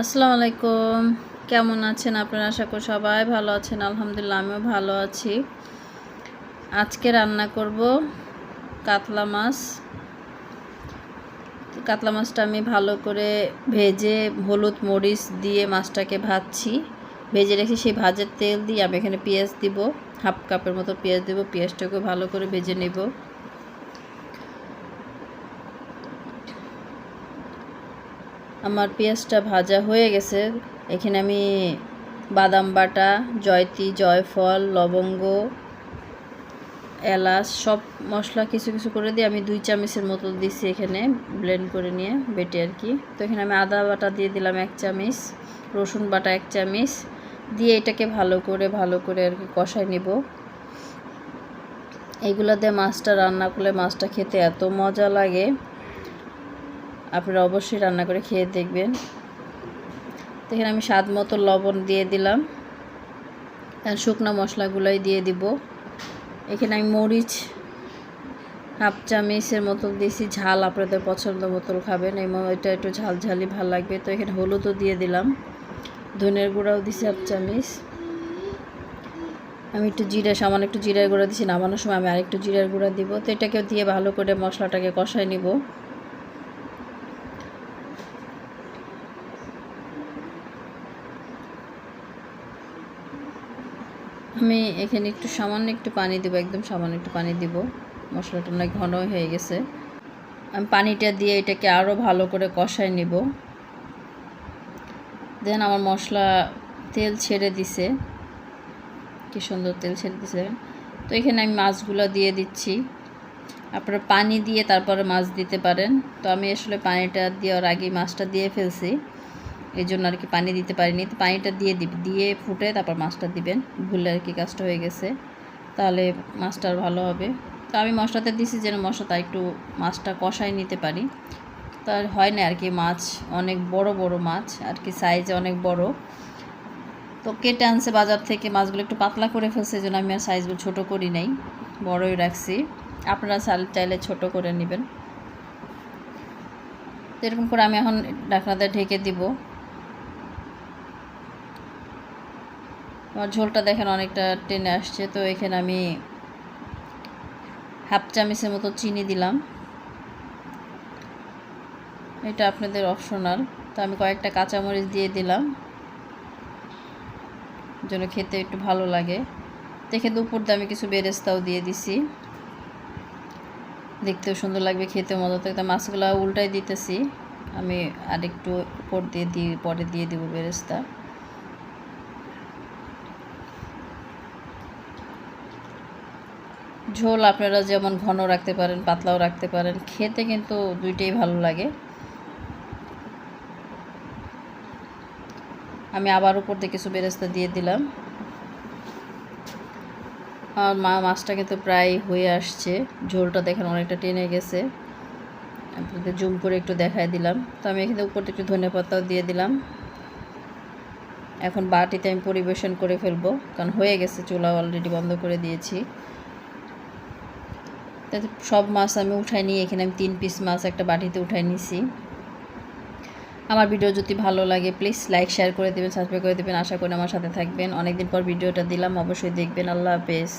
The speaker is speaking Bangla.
আসসালামু আলাইকুম। কেমন আছেন আপনারা? আশা করি সবাই ভালো আছেন। আলহামদুলিল্লাহ, আমিও ভালো আছি। আজকে রান্না করব কাতলা মাছ। কাতলা মাছটা আমি ভালো করে ভেজে হলুদ মরিচ দিয়ে মাছটাকে ভাজছি। ভেজে রেখে সেই ভাজের তেল দিয়ে আমি এখানে পেঁয়াজ দিব। হাফ কাপের মতো পেঁয়াজ দেবো। পেঁয়াজটাকে ভালো করে ভেজে নেব। আমার পেঁয়াজটা ভাজা হয়ে গেছে। এখানে আমি বাদাম বাটা, জয়তি, জয়ফল, লবঙ্গ, এলাচ সব মশলা কিছু কিছু করে দিয়ে আমি দুই চামচের মতো দিছি এখানে ব্লেন্ড করে নিয়ে বেটে আর কি। তো এখানে আমি আদা বাটা দিয়ে দিলাম এক চামচ, রসুন বাটা এক চামচ, দিয়ে এটাকে ভালো করে ভালো করে আর কি কষাই নিব। এইগুলো দিয়ে মাছটা রান্না করলে মাছটা খেতে এত মজা লাগে। আপনারা অবশ্যই রান্না করে খেয়ে দেখবেন। তো এখানে আমি স্বাদ মতো লবণ দিয়ে দিলাম। শুকনো মশলাগুলোই দিয়ে দিব। এখানে আমি মরিচ, হাফ চামিচের মতো দিয়েছি। ঝাল আপনাদের পছন্দ মতো খাবেন। এবং এটা একটু ঝাল ঝালই ভালো লাগবে। তো এখানে হলুদও দিয়ে দিলাম। ধনের গুঁড়াও দিছি হাফ চামিচ। আমি একটু জিরা, সামান্য একটু জিরার গুঁড়া দিছি। নামানোর সময় আমি আরেকটু জিরার গুঁড়া দিব। তো এটাকে দিয়ে ভালো করে মশলাটাকে কষাই নিব। আমি এখানে একটু সামান্য একটু পানি দেবো, একদম সামান্য একটু পানি দিব। মশলাটা অনেক ঘন হয়ে গেছে। আমি পানিটা দিয়ে এটাকে আরও ভালো করে কষাই নিব। দেন আমার মশলা তেল ছেড়ে দিছে। কি সুন্দর তেল ছেড়ে দিছে। তো এখানে আমি মাছগুলো দিয়ে দিচ্ছি। আপনারা পানি দিয়ে তারপরে মাছ দিতে পারেন। তো আমি আসলে পানিটা দেওয়ার আগে মাছটা দিয়ে ফেলছি। এই জন্য আর কি পানি দিতে পারিনি। তো পানিটা দিয়ে দিয়ে ফুটে তারপর মাছটা দিবেন। ভুলে আর কি কাজটা হয়ে গেছে। তাহলে মাছটা ভালো হবে। তো আমি মশলাতে দিছি যেন মশলাটা একটু মাছটা কষাই নিতে পারি। তার হয় না আর কি মাছ অনেক বড় বড় মাছ, আর কি সাইজে অনেক বড়। তো কেটে আনছে বাজার থেকে, মাছগুলো একটু পাতলা করে ফেলছে জন্য আমি আর সাইজগুলো ছোটো করি নাই। বড়ই রাখছি। আপনারা সাল চাইলে ছোট করে নেবেন। এরকম করে আমি এখন ডাকনাতে ঢেকে দিব। আমার ঝোলটা দেখেন অনেকটা টেনে আসছে, তো এখানে আমি হাফ চামিচের মতো চিনি দিলাম। এটা আপনাদের অপশনাল। তো আমি কয়েকটা কাঁচামরিচ দিয়ে দিলাম, যেন খেতে একটু ভালো লাগে। দেখে দুপুর দিয়ে আমি কিছু বেরেস্তাও দিয়ে দিছি। দেখতেও সুন্দর লাগবে খেতে মজা থাকতে মাছগুলো উল্টাই দিতেছি, আমি আরেকটু উপর দিয়ে দিয়ে পরে দিয়ে দিব বেরেস্তা। ঝোল আপনারা যেমন ঘন রাখতে পারেন, পাতলাও রাখতে পারেন, খেতে কিন্তু দুইটাই ভালো লাগে। আমি আবার উপর দিয়ে কিছু বেরেস্তা দিয়ে দিলাম। আর মা, মাছটা কিন্তু প্রায় হয়ে আসছে। ঝোলটা দেখেন অনেকটা টেনে গেছে। আপনাদের জুম করে একটু দেখায় দিলাম। তো আমি এখানে উপর একটু ধনে পাতাও দিয়ে দিলাম। এখন বাটিতে আমি পরিবেশন করে ফেলব, কারণ হয়ে গেছে, চুলা অলরেডি বন্ধ করে দিয়েছি। তাতে সব মাছ আমি উঠাই নিই এখানে আমি তিন পিস মাছ একটা বাটিতে উঠাই নিছি। আমার ভিডিও যদি ভালো লাগে প্লিজ লাইক শেয়ার করে দেবেন সাবস্ক্রাইব করে দেবেন। আশা করি আমার সাথে থাকবেন। অনেকদিন পর ভিডিওটা দিলাম, অবশ্যই দেখবেন। আল্লাহ হাফেজ।